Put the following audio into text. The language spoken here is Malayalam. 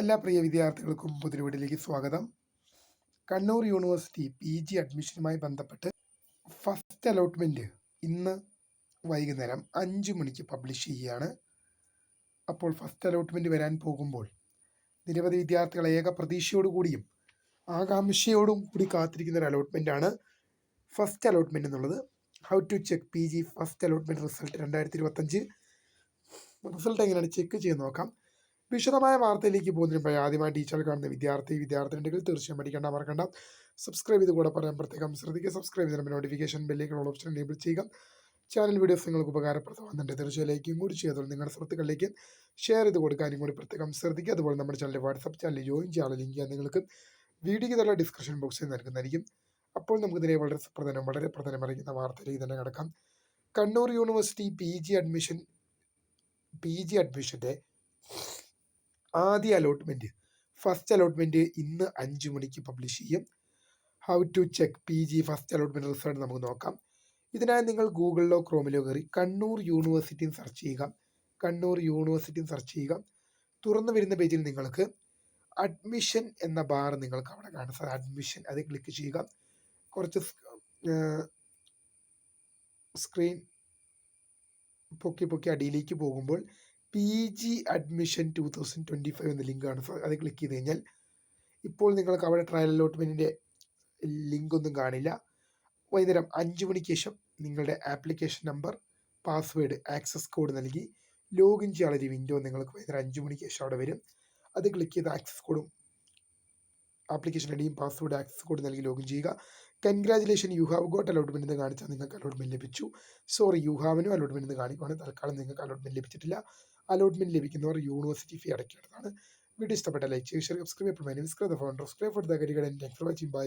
എല്ലാ പ്രിയ വിദ്യാർത്ഥികൾക്കും പുതിയ സ്വാഗതം. കണ്ണൂർ യൂണിവേഴ്സിറ്റി പി ജി അഡ്മിഷനുമായി ബന്ധപ്പെട്ട് ഫസ്റ്റ് അലോട്ട്മെന്റ് ഇന്ന് വൈകുന്നേരം അഞ്ച് മണിക്ക് പബ്ലിഷ് ചെയ്യുകയാണ്. അപ്പോൾ ഫസ്റ്റ് അലോട്ട്മെന്റ് വരാൻ പോകുമ്പോൾ നിരവധി വിദ്യാർത്ഥികൾ ഏക പ്രതീക്ഷയോടുകൂടിയും ആകാംക്ഷയോടും കൂടി കാത്തിരിക്കുന്ന ഒരു അലോട്ട്മെന്റാണ് ഫസ്റ്റ് അലോട്ട്മെന്റ് എന്നുള്ളത്. How to check P G first allotment result രണ്ടായിരത്തി ഇരുപത്തഞ്ച്. റിസൾട്ട് എങ്ങനെയാണ്? ചെക്ക് ചെയ്ത് നോക്കാം. വിശദമായ വാർത്തയിലേക്ക് പോകുന്നതിന് ആദ്യമായി ടീച്ചർ കാണുന്ന വിദ്യാർത്ഥി വിദ്യാർത്ഥി ഉണ്ടെങ്കിൽ തീർച്ചയായും പഠിക്കേണ്ട മറക്കണ്ട. സബ്സ്ക്രൈബ് ചെയ്ത് കൂടെ പറയാൻ പ്രത്യേകം ശ്രദ്ധിക്കുക. സബ്സ്ക്രൈബ് ചെയ്യുന്ന നോട്ടിഫിക്കേഷൻ ബെല്ലേക്കുള്ള ഓപ്ഷൻ എനേബിൾ ചെയ്യുക. ചാനൽ വീഡിയോസ് നിങ്ങൾക്ക് ഉപകാരപ്രദമാകുന്നുണ്ട്. തീർച്ചയായും ലൈക്കും കൂടി ചെയ്തോളൂ നിങ്ങളുടെ സുഹൃത്തുക്കളിലേക്ക് ഷെയർ ചെയ്ത് കൊടുക്കാനും കൂടി പ്രത്യേകം ശ്രദ്ധിക്കുക. അതുപോലെ നമ്മുടെ ചാനൽ വാട്സപ്പ് ചാനൽ ജോയിൻ ചെയ്യാനുള്ള ലിങ്ക് നിങ്ങൾക്ക് വീഡിയോയ്ക്ക് തന്നെ ഡിസ്ക്രിപ്ഷൻ ബോക്സിൽ നൽകുന്നതായിരിക്കും. അപ്പോൾ നമുക്ക് ഇതിനെ വളരെ പ്രധാനം വളരെ പ്രധാനം അറിയിക്കുന്ന വാർത്തയിലേക്ക് തന്നെ കിടക്കാം. Kannur university P G admission P G അഡ്മിഷന്റെ ആദ്യ അലോട്ട്മെന്റ് ഫസ്റ്റ് അലോട്ട്മെന്റ് ഇന്ന് അഞ്ച് മണിക്ക് പബ്ലിഷ് ചെയ്യും. How to check P G first allotment result നമുക്ക് നോക്കാം. ഇതിനായി നിങ്ങൾ ഗൂഗിളിലോ ക്രോമിലോ കയറി കണ്ണൂർ യൂണിവേഴ്സിറ്റിയും സെർച്ച് ചെയ്യുക. കണ്ണൂർ യൂണിവേഴ്സിറ്റിയും സെർച്ച് ചെയ്യുക. തുറന്നു വരുന്ന പേജിൽ നിങ്ങൾക്ക് അഡ്മിഷൻ എന്ന ബാർ നിങ്ങൾക്ക് അവിടെ കാണാം. അഡ്മിഷൻ അത് ക്ലിക്ക് ചെയ്യുക. കുറച്ച് സ്ക്രീൻ പൊക്കി പൊക്കി അടിയിലേക്ക് പോകുമ്പോൾ P G admission two thousand twenty five എന്ന ലിങ്കാണ് അത് ക്ലിക്ക് ചെയ്ത് കഴിഞ്ഞാൽ ഇപ്പോൾ നിങ്ങൾക്ക് അവിടെ ട്രയൽ അലോട്ട്മെന്റിന്റെ ലിങ്കൊന്നും കാണില്ല. വൈകുന്നേരം അഞ്ച് മണിക്ക് ശേഷം നിങ്ങളുടെ application number password access code നൽകി ലോഗിൻ ചെയ്യാനുള്ള ഒരു വിൻഡോ നിങ്ങൾക്ക് വൈകുന്നേരം അഞ്ച് മണിക്ക് ശേഷം അവിടെ വരും. അത് ക്ലിക്ക് ചെയ്ത് ആക്സസ് കോഡും ആപ്ലിക്കേഷൻ ഐഡിയും പാസ്വേഡ് ആക്സസ് കോഡ് നൽകി ലോഗിൻ ചെയ്യുക. Congratulation you have got allotment എന്ന് കാണിച്ചാൽ നിങ്ങൾക്ക് അലോട്ട്മെന്റ് ലഭിച്ചു. സോറി യു ഹാവിനും അലോട്ട്മെന്റ് എന്ന് കാണിക്കുവാണ്. തൽക്കാലം നിങ്ങൾക്ക് അലോട്ട്മെന്റ് ലഭിച്ചിട്ടില്ല. അലോട്ട്മെന്റ് ലഭിക്കുന്നവർ യൂണിവേഴ്സിറ്റി ഫീ അടയ്ക്കേണ്ടതാണ്. വീഡിയോ ഇഷ്ടപ്പെട്ട ലൈക്ക് ചെയ്യുക subscribe phone subscribe for the കരികൾ thanks for watching by